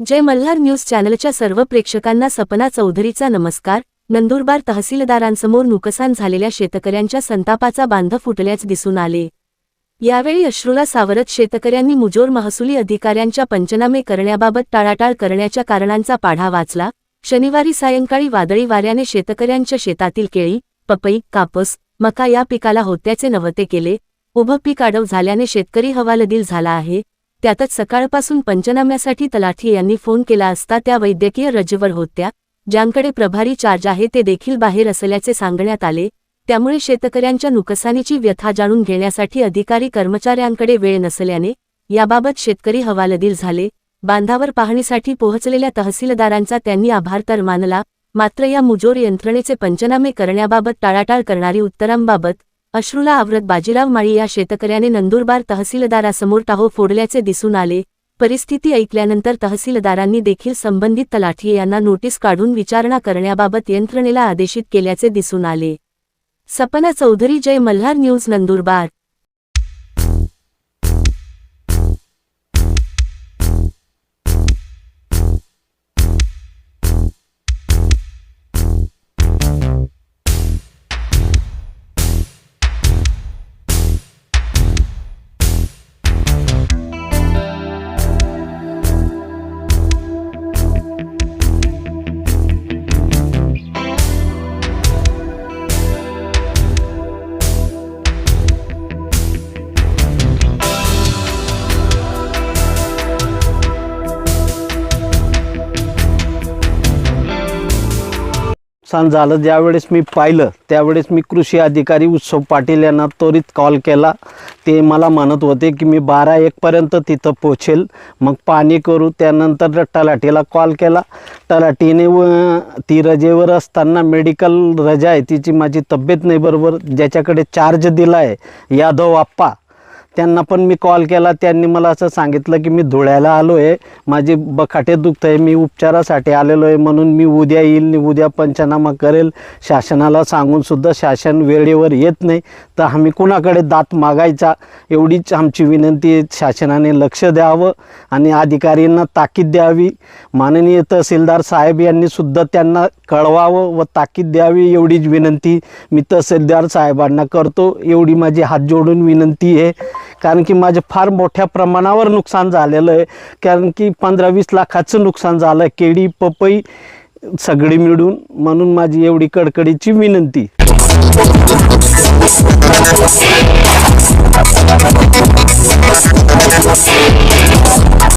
जय Malhar news चॅनलच्या सर्व प्रेक्षकांना सपना चौधरीचा नमस्कार. नंदुरबार तहसीलदारांसमोर नुकसान झालेल्या शेतकऱ्यांच्या संतापाचा बांध फुटल्याच दिसून आले. यावेळी अश्रूला सावरत शेतकऱ्यांनी मुजोर महसुली अधिकाऱ्यांच्या पंचनामे करण्याबाबत टाळाटाळ करण्याच्या कारणांचा पाढा वाचला. शनिवारी सायंकाळी वादळी वाऱ्याने शेतकऱ्यांच्या शेतातील केळी पपई कापूस मका या पिकाला होत्याचे नवते केले. उभं पीक आडव झाल्याने शेतकरी हवालदिल झाला आहे. त्यातच सकाळपासून पंचनाम्यासाठी तलाठी यांनी फोन केला असता त्या वैद्यकीय रजेवर होत्या ज्यांकडे प्रभारी चार्ज आहे ते देखील बाहेर असल्याचे सांगण्यात आले त्यामुळे शेतकऱ्यांच्या नुकसानीची व्यथा जाणून घेण्यासाठी अधिकारी कर्मचाऱ्यांकडे वेळ नसल्याने याबाबत शेतकरी हवालदिल झाले बांधावर पाहणीसाठी पोहोचलेल्या तहसीलदारांचा त्यांनी आभार तर मानला मात्र या मुजोर यंत्रणेचे पंचनामे करण्याबाबत टाळाटाळ करणारी उत्तरांबाबत अश्रूला आवरत बाजीराव माळी या शेतकऱ्याने नंदुरबार तहसीलदारासमोर टाहो फोडल्याचे दिसून आले. परिस्थिती ऐकल्यानंतर तहसीलदारांनी देखील संबंधित तलाठी यांना नोटीस काढून विचारणा करण्याबाबत यंत्रणेला आदेशित केल्याचे दिसून आले. सपना चौधरी जय मल्हार न्यूज नंदुरबार. नुकसान झालं. ज्यावेळेस मी पाहिलं त्यावेळेस मी कृषी अधिकारी उत्सव पाटील यांना त्वरित कॉल केला. ते मला म्हणत होते की मी बारा एकपर्यंत तिथं पोचेल मग पाणी करू. त्यानंतर तलाठीला कॉल केला. तलाठीने व ती रजेवर असताना मेडिकल रजा आहे. तिची माझी तब्येत नाही बरोबर. ज्याच्याकडे चार्ज दिला आहे यादव आप्पा त्यांना पण मी कॉल केला. त्यांनी मला असं सांगितलं की मी धुळ्याला आलो आहे माझी बखाटे दुखत आहे मी उपचारासाठी आलेलो आहे म्हणून मी उद्या येईल आणि उद्या पंचनामा करेल. शासनाला सांगूनसुद्धा शासन वेळेवर येत नाही. तर आम्ही कुणाकडे दात मागायचा? एवढीच आमची विनंती आहे. शासनाने लक्ष द्यावं आणि अधिकाऱ्यांना ताकीद द्यावी. माननीय तहसीलदार साहेब यांनीसुद्धा त्यांना कळवावं व ताकीद द्यावी एवढीच विनंती मी तहसीलदार साहेबांना करतो. एवढी माझी हात जोडून विनंती आहे. कारण की माझं फार मोठ्या प्रमाणावर नुकसान झालेलं आहे. कारण की पंधरा वीस लाखाचं नुकसान झालं आहे. केळी पपई सगळी मिळून म्हणून माझी एवढी कडकडीची विनंती.